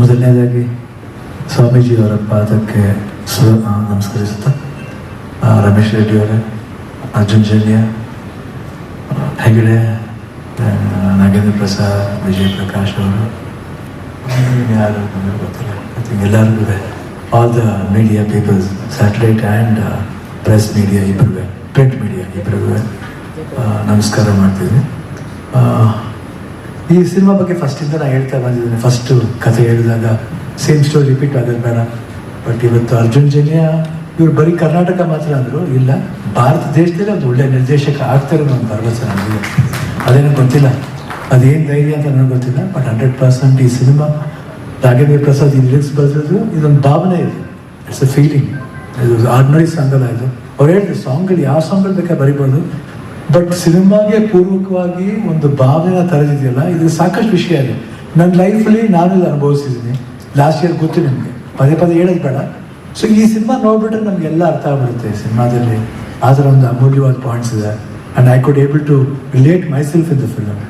ಮೊದಲನೇದಾಗಿ ಸ್ವಾಮೀಜಿಯವರ ಪಾದಕ್ಕೆ ಸ್ವ ನಮಸ್ಕರಿಸುತ್ತಾ. ರಮೇಶ್ ರೆಡ್ಡಿಯವರೇ ಅರ್ಜುನ್ ಜನ್ಯ ಹೆಗಡೆ ನಾಗೇಂದ್ರ ಪ್ರಸಾದ್ ವಿಜಯ್ ಪ್ರಕಾಶ್ ಅವರು ಯಾರು ನಮಗೆ ಗೊತ್ತಿಲ್ಲ. ಐ ಥಿಂಕ್ ಎಲ್ಲರಿಗೂ all the media peoples satellite and press media ಇಬ್ಬರಿಗೂ ಪ್ರಿಂಟ್ ಮೀಡಿಯಾ ಇಬ್ಬರಿಗೂ ನಮಸ್ಕಾರ ಮಾಡ್ತೀವಿ ಈ ಸಿನಿಮಾ ಬಗ್ಗೆ ಫಸ್ಟಿಂದ ನಾನು ಹೇಳ್ತಾ ಬಂದಿದ್ದೇನೆ. ಫಸ್ಟು ಕಥೆ ಹೇಳಿದಾಗ ಸೇಮ್ ಸ್ಟೋರಿ ರಿಪೀಟ್ ಆಗೋದು ಬೇಡ. ಬಟ್ ಇವತ್ತು ಅರ್ಜುನ್ ಜನ್ಯ, ಇವರು ಬರೀ ಕರ್ನಾಟಕ ಮಾತ್ರ ಅಂದರು, ಇಲ್ಲ, ಭಾರತ ದೇಶದಲ್ಲೇ ಒಂದು ಒಳ್ಳೆ ನಿರ್ದೇಶಕ ಆಗ್ತಾರೆ ಅನ್ನೋ ಭರವಸೆ ನನಗೆ ಅದೇನೋ ಗೊತ್ತಿಲ್ಲ. ಅದೇನು ಧೈರ್ಯ ಅಂತ ನನಗೆ ಗೊತ್ತಿಲ್ಲ ಬಟ್ ಹಂಡ್ರೆಡ್ ಪರ್ಸೆಂಟ್ ಈ ಸಿನಿಮಾ, ರಾಘವೇಂದ್ರ ಪ್ರಸಾದ್ ಈ ಲಿರಿಕ್ಸ್ ಬರೆದಿದ್ದು ಇದೊಂದು ಭಾವನೆ ಇದೆ. ಇಟ್ಸ್ ಅ ಫೀಲಿಂಗ್ ಇದು ಆರ್ಡಿನರಿ ಸಾಂಗಲ್ಲ ಇದು. ಅವ್ರು ಹೇಳಿದ್ರು ಸಾಂಗ್ಗಳು ಯಾವ ಸಾಂಗ್ಗಳು ಬೇಕಾದ್ರೆ ಬರಿಬೋದು. ಬಟ್ ಸಿನಿಮಾಗೆ ಪೂರ್ವಕವಾಗಿ ಒಂದು ಭಾವನೆ ತರದಿದೆಯಲ್ಲ, ಇದು ಸಾಕಷ್ಟು ವಿಷಯ ಇದೆ. ನನ್ನ ಲೈಫಲ್ಲಿ ನಾನು ಇದು ಅನುಭವಿಸಿದ್ದೀನಿ ಲಾಸ್ಟ್ ಇಯರ್ ಗೊತ್ತು ನಿಮಗೆ. ಪದೇ ಪದೇ ಹೇಳೋದು ಬೇಡ. ಸೊ ಈ ಸಿನಿಮಾ ನೋಡ್ಬಿಟ್ರೆ ನಮಗೆಲ್ಲ ಅರ್ಥ ಆಗ್ಬಿಡುತ್ತೆ ಸಿನಿಮಾದಲ್ಲಿ ಆ ಥರ ಒಂದು ಅಮೂಲ್ಯವಾದ ಪಾಯಿಂಟ್ಸ್ ಇದೆ. And I could able to relate myself in the film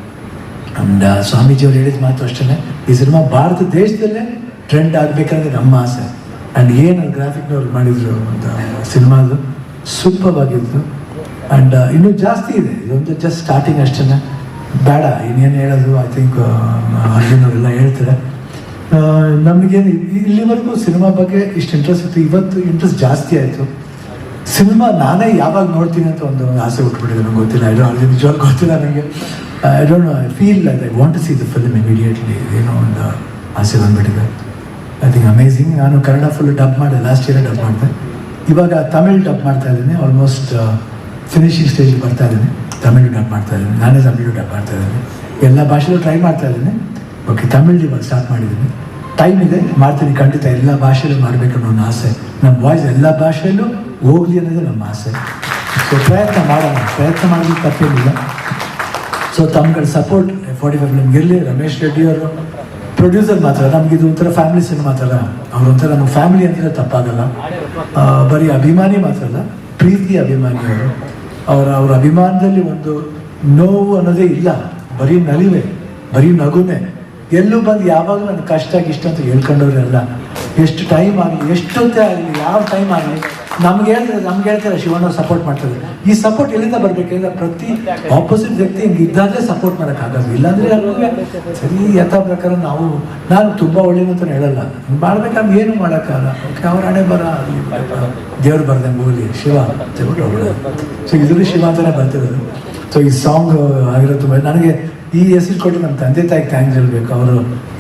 and Swamiji ಅವ್ರು ಹೇಳಿದ ಮಾತು ಅಷ್ಟೇ ಈ ಸಿನಿಮಾ ಭಾರತ ದೇಶದಲ್ಲೇ ಟ್ರೆಂಡ್ ಆಗಬೇಕಂದ್ರೆ ನಮ್ಮ ಆಸೆ. ಆ್ಯಂಡ್ ಏನು ಗ್ರಾಫಿಕ್ನವ್ರು ಮಾಡಿದ್ರು ಅಂತ ಸಿನಿಮಾದು ಸೂಪರ್ ಆಗಿತ್ತು. ಆ್ಯಂಡ್ ಇನ್ನೂ ಜಾಸ್ತಿ ಇದೆ. ಇದೊಂದು ಜಸ್ಟ್ ಸ್ಟಾರ್ಟಿಂಗ್ ಅಷ್ಟೇ. ಬೇಡ, ಇನ್ನೇನು ಹೇಳೋದು ಐ ಥಿಂಕ್ ಅರ್ಜುನ್ ಅವರೆಲ್ಲ ಹೇಳ್ತಾರೆ. ನಮಗೇನು, ಇಲ್ಲಿವರೆಗೂ ಸಿನಿಮಾ ಬಗ್ಗೆ ಇಷ್ಟು ಇಂಟ್ರೆಸ್ಟ್ ಇತ್ತು. ಇವತ್ತು ಇಂಟ್ರೆಸ್ಟ್ ಜಾಸ್ತಿ ಆಯಿತು. ಸಿನಿಮಾ ನಾನೇ ಯಾವಾಗ ನೋಡ್ತೀನಿ ಅಂತ ಒಂದು ಆಸೆ ಹುಟ್ಬಿಟ್ಟಿದೆ ನಂಗೆ ಗೊತ್ತಿಲ್ಲ. ಐ ಡೋಂಟ್ ನಿಜವಾಗ ಗೊತ್ತಿಲ್ಲ ನನಗೆ I don't I feel I want to see the film immediately ಏನೋ ಒಂದು ಆಸೆ ಬಂದ್ಬಿಟ್ಟಿದೆ. ಐ ಥಿಂಕ್ ಅಮೇಝಿಂಗ್ ನಾನು ಕನ್ನಡ ಫುಲ್ ಡಬ್ ಮಾಡಿದೆ. ಲಾಸ್ಟ್ ಇಯರ್ ಡಬ್ ಮಾಡಿದೆ. ಇವಾಗ ತಮಿಳ್ ಡಬ್ ಮಾಡ್ತಾ ಇದ್ದೀನಿ. ಆಲ್ಮೋಸ್ಟ್ ಫಿನಿಶಿಂಗ್ ಸ್ಟೇಜ್ ಬರ್ತಾ ಇದ್ದೀನಿ. ತಮಿಳು ಡಬ್ ಮಾಡ್ತಾ ಇದ್ದೀನಿ. ನಾನೇ ತಮಿಳು ಡಬ್ ಮಾಡ್ತಾ ಇದ್ದೀನಿ. ಎಲ್ಲ ಭಾಷೆಯಲ್ಲೂ ಟ್ರೈ ಮಾಡ್ತಾ ಇದ್ದೀನಿ. ಓಕೆ ತಮಿಳ್ ಇವಾಗ ಸ್ಟಾರ್ಟ್ ಮಾಡಿದ್ದೀನಿ. ಟೈಮ್ ಇದೆ. ಮಾಡ್ತೀನಿ. ಖಂಡಿತ ಎಲ್ಲ ಭಾಷೆಯಲ್ಲೂ ಮಾಡಬೇಕು ಅನ್ನೋ ಒಂದು ಆಸೆ. ನಮ್ಮ ವಾಯ್ಸ್ ಎಲ್ಲ ಭಾಷೆಯಲ್ಲೂ ಹೋಗಲಿ ಅನ್ನೋದು ನಮ್ಮ ಆಸೆ. ಸೊ ಪ್ರಯತ್ನ ಮಾಡೋಣ. ಪ್ರಯತ್ನ ಮಾಡೋದು ತಪ್ಪಿರಲಿಲ್ಲ ಸೊ ತಮ್ಗಳ ಸಪೋರ್ಟ್ ಫಾರ್ಟಿ ಫೈವ್ ನಮ್ಗೆ ಇರಲಿ. ರಮೇಶ್ ರೆಡ್ಡಿ ಅವರು ಪ್ರೊಡ್ಯೂಸರ್ ಮಾತ್ರ. ನಮ್ಗೆ ಇದು ಒಂಥರ ಫ್ಯಾಮಿಲಿ ಸಿನಿಮಾ ಥರ ಅವ್ರು ಒಂಥರ ನಮ್ಮ ಫ್ಯಾಮಿಲಿ ಅಂದರೆ ತಪ್ಪಾಗಲ್ಲ. ಬರೀ ಅಭಿಮಾನಿ ಮಾತ್ರ ಅಲ್ಲ, ಪ್ರೀತಿ ಅಭಿಮಾನಿ ಅವರು, ಅವರ ಅಭಿಮಾನದಲ್ಲಿ ಒಂದು ನೋವು ಅನ್ನೋದೇ ಇಲ್ಲ. ಬರೀ ನಲಿವೆ, ಬರೀ ನಗುನೆ. ಎಲ್ಲೂ ಬಂದು ಯಾವಾಗಲೂ ನನ್ನ ಕಷ್ಟ ಇಷ್ಟ ಅಂತ ಹೇಳ್ಕೊಂಡವ್ರೆಲ್ಲ ಎಷ್ಟು ಟೈಮ್ ಆಗಲಿ ಎಷ್ಟೊತ್ತೇ ಆಗಲಿ, ಯಾವ ಟೈಮ್ ಆಗಲಿ ನಮ್ಗೆ ಹೇಳ್ತಾರೆ ನಮ್ಗೆ ಹೇಳ್ತಾರೆ, ಶಿವಣ್ಣ ಸಪೋರ್ಟ್ ಮಾಡ್ತಾರೆ ಈ ಸಪೋರ್ಟ್ ಎಲ್ಲಿಂದ ಬರ್ಬೇಕಂದ್ರೆ ಪ್ರತಿ ಆಪೋಸಿಟ್ ವ್ಯಕ್ತಿ ಹಿಂಗೆ ಇದ್ದಾದ್ರೆ ಸಪೋರ್ಟ್ ಮಾಡೋಕ್ಕಾಗಲ್ಲ ಇಲ್ಲಾಂದ್ರೆ ಅವ್ರಿಗೆ ಸರಿ ಯಥಾ ಪ್ರಕಾರ ನಾವು, ನಾನು ತುಂಬ ಒಳ್ಳೇದು ಅಂತ ಹೇಳಲ್ಲ. ಮಾಡ್ಬೇಕಾದ್ರೆ ಏನು ಮಾಡೋಕ್ಕಾಗಲ್ಲ. ಓಕೆ, ಅವ್ರ ಹಣೆ ಬರ ದೇವ್ರು ಬರ್ದಂಗೆ ಮೂಲಿ ಶಿವ ಅಂತ ಹೇಳ್ಬಿಟ್ಟು ಸೊ ಇದರಲ್ಲಿ ಶಿವ ಅಂತಾನೆ ಬರ್ತಿರೋದು. ಸೊ ಈ ಸಾಂಗ್ ಆಗಿರೋ ತುಂಬ, ನನಗೆ ಈ ಹೆಸರು ಕೊಟ್ಟು ನಮ್ಮ ತಂದೆ ತಾಯಿಗೆ ಥ್ಯಾಂಕ್ಸ್ ಹೇಳಬೇಕು. ಅವರು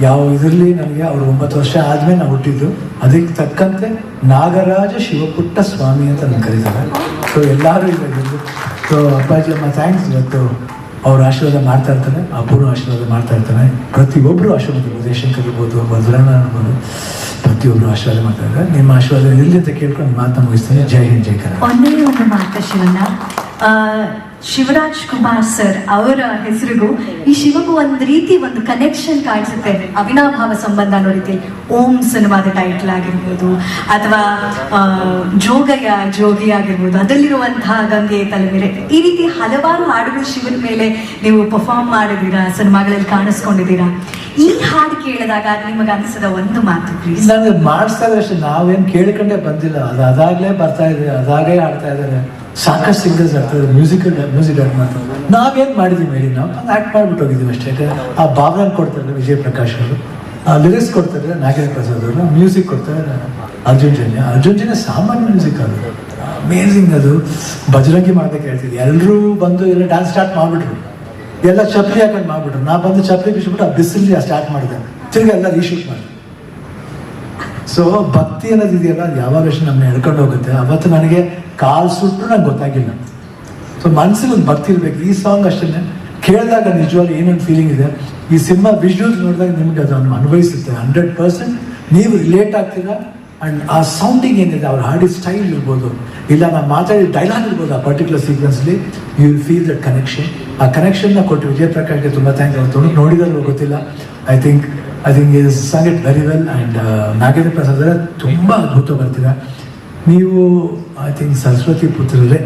ಯಾವ ಇದರಲ್ಲಿ ನನಗೆ ಅವರು ಒಂಬತ್ತು ವರ್ಷ ಆದಮೇಲೆ ನಾವು ಹುಟ್ಟಿದ್ದು, ಅದಕ್ಕೆ ತಕ್ಕಂತೆ ನಾಗರಾಜ ಶಿವಪುಟ್ಟ ಸ್ವಾಮಿ ಅಂತ ನಾನು ಕರೀತಾರೆ. ಸೊ ಎಲ್ಲರೂ ಇವಾಗ ಸೊ ಅಪ್ಪಾಜಿ ಅಮ್ಮ ಥ್ಯಾಂಕ್ಸ್ ಇವತ್ತು ಅವ್ರು ಆಶೀರ್ವಾದ ಮಾಡ್ತಾ ಇರ್ತಾರೆ ಅಪ್ಪರು ಆಶೀರ್ವಾದ ಮಾಡ್ತಾ ಇರ್ತಾನೆ ಪ್ರತಿಯೊಬ್ಬರು ಆಶೀರ್ವಾದ ಜಯಶಂಕರ್ ಇರ್ಬೋದು ಭದ್ರಣ್ಣ ಇರ್ಬೋದು ಪ್ರತಿಯೊಬ್ಬರು ಆಶೀರ್ವಾದ ಮಾಡ್ತಾ ಇದ್ದಾರೆ. ನಿಮ್ಮ ಆಶೀರ್ವಾದ ಇರಲಿ ಅಂತ ಕೇಳ್ಕೊಂಡು ಮಾತನ್ನ ಮುಗಿಸ್ತೀನಿ. ಜೈ ಹಿಂದ್, ಜೈ ಕನ್ನಡ ಒಂದೇ ಒಂದು ಮಾತು ಶಿವಣ್ಣ. ಶಿವರಾಜ್ ಕುಮಾರ್ ಸರ್ ಅವರ ಹೆಸರಿಗೂ ಈ ಶಿವಗೂ ಒಂದು ರೀತಿ ಒಂದು ಕನೆಕ್ಷನ್ ಕಾಣಿಸುತ್ತೆ. ಅವಿನಾಭಾವ ಸಂಬಂಧ ಅನ್ನೋ ರೀತಿ. ಓಂ ಸಿನಿಮಾದ ಟೈಟಲ್ ಆಗಿರ್ಬೋದು, ಅಥವಾ ಜೋಗಯ ಜೋಗಯ್ಯ, ಜೋಗಿ ಆಗಿರ್ಬೋದು, ಅದರಲ್ಲಿರುವಂತಹ ಗಂಗೆ ತಲೆಮೇಲೆ ಈ ರೀತಿ ಹಲವಾರು ಹಾಡುಗಳು ಶಿವನ ಮೇಲೆ ನೀವು ಪರ್ಫಾರ್ಮ್ ಮಾಡಿದ್ದೀರಾ, ಸಿನಿಮಾಗಳಲ್ಲಿ ಕಾಣಿಸ್ಕೊಂಡಿದ್ದೀರಾ? ಈ ಹಾಡು ಕೇಳಿದಾಗ ನಿಮಗೆ ಅನಿಸಿದ ಒಂದು ಮಾತು ಪ್ಲೀಸ್ ನಾನು ಮಾಡಿಸ್ತಾ ಇದ್ರೆ ನಾವೇನು ಕೇಳ್ಕೊಂಡೇ ಬಂದಿಲ್ಲ. ಅದು ಅದಾಗಲೇ ಬರ್ತಾ ಇದೆ ಅದಾಗೇ ಆಡ್ತಾ ಇದ್ದಾರೆ. ಸಾಕಷ್ಟು ಸಿಂಗರ್ಸ್ ಆಗ್ತಾರೆ ಮ್ಯೂಸಿಕಲ್ ಮ್ಯೂಸಿಕ್ ಆ್ಯಕ್ಟ್ ಮಾಡ್ತಾರೆ ನಾವೇನು ಮಾಡಿದ್ದೀವಿ ಹೇಳಿ ನಾವು ಆ್ಯಕ್ಟ್ ಮಾಡ್ಬಿಟ್ಟು ಹೋಗಿದ್ದೀವಿ ಅಷ್ಟೇ. ಆ ಭಾವನೆ ಕೊಡ್ತಾರೆ ವಿಜಯ್ ಪ್ರಕಾಶ್ ಅವರು. ಆ ಲಿರಿಕ್ಸ್ ಕೊಡ್ತಾರೆ ನಾಗೇಂದ್ರ ಪ್ರಸಾದ್ ಅವರು. ಮ್ಯೂಸಿಕ್ ಕೊಡ್ತಾರೆ ಅರ್ಜುನ್ ಜನ್ಯ. ಅರ್ಜುನ್ ಜನ್ಯ ಸಾಮಾನ್ಯ ಮ್ಯೂಸಿಕ್ ಅದು. ಅಮೇಝಿಂಗ್ ಅದು. ಬಜರಂಗಿ ಮಾಡ್ಬೇಕು ಹೇಳ್ತಿದ್ವಿ ಎಲ್ಲರೂ ಬಂದು ಎಲ್ಲ ಡ್ಯಾನ್ಸ್ ಸ್ಟಾರ್ಟ್ ಮಾಡಿಬಿಟ್ರು. ಎಲ್ಲ ಚಪ್ಪಲಿ ಹಾಕೊಂಡು ಮಾಡ್ಬಿಟ್ರು. ನಾ ಬಂದು ಚಪ್ಪಲಿ ಬಿಸ್ಬಿಟ್ಟು ಆ ಬಿಸಿಲಿ ಸ್ಟಾರ್ಟ್ ಮಾಡಿದೆ. ತಿರ್ಗಿ ಎಲ್ಲ ರೀಶೂಟ್ ಮಾಡಿ ಸೊ ಭಕ್ತಿ ಅನ್ನೋದು ಇದೆಯಲ್ಲ, ಅದು ಯಾವಾಗ ನಮ್ಮನ್ನ ಎಳ್ಕೊಂಡು ಹೋಗುತ್ತೆ. ಅವತ್ತು ನನಗೆ ಕಾಲು ಸುಟ್ಟರು ನಂಗೆ ಗೊತ್ತಾಗಿಲ್ಲ. ಸೊ ಮನಸ್ಸಿಗೆ ಒಂದು ಭಕ್ತಿ ಇರಬೇಕು. ಈ ಸಾಂಗ್ ಅಷ್ಟೇ ಕೇಳಿದಾಗ ನಿಜವಾಗ್ಲೂ ಏನೊಂದು ಫೀಲಿಂಗ್ ಇದೆ? ಈ ಸಿನಿಮಾ ವಿಜುವಲ್ಸ್ ನೋಡಿದಾಗ ನಿಮ್ಗೆ ಅದನ್ನು ಅನುಭವಿಸುತ್ತೆ. ಹಂಡ್ರೆಡ್ ಪರ್ಸೆಂಟ್ ನೀವು ರಿಲೇಟ್ ಆಗ್ತೀರಾ? ಆ್ಯಂಡ್ ಆ ಸೌಂಡಿಂಗ್ ಏನಿದೆ, ಅವ್ರ ಹಾಡಿದ ಸ್ಟೈಲ್ ಇರ್ಬೋದು. ಇಲ್ಲ ನಾವು ಮಾತಾಡಿದ ಡೈಲಾಗ್ ಇರ್ಬೋದು ಆ particular ಸೀಕ್ವೆನ್ಸ್ಲಿ you will feel that connection ಆ ಕನೆಕ್ಷನ್ನ ಕೊಟ್ಟು ವಿಜಯ್ ಪ್ರಕಾಶ್ಗೆ ತುಂಬ ಥ್ಯಾಂಕ್ಸ್ ಅವ್ರು ನೋಡಿದ್ರು ಗೊತ್ತಿಲ್ಲ. I think I think is song it very well and Nagendra Prasad ಅವರ ತುಂಬ ಅದ್ಭುತ ಬರ್ತೀರಾ ನೀವು I think Saraswati ಪುತ್ರರೇ.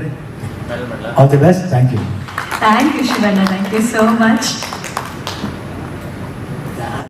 All the best thank you thank you Shivanna thank you so much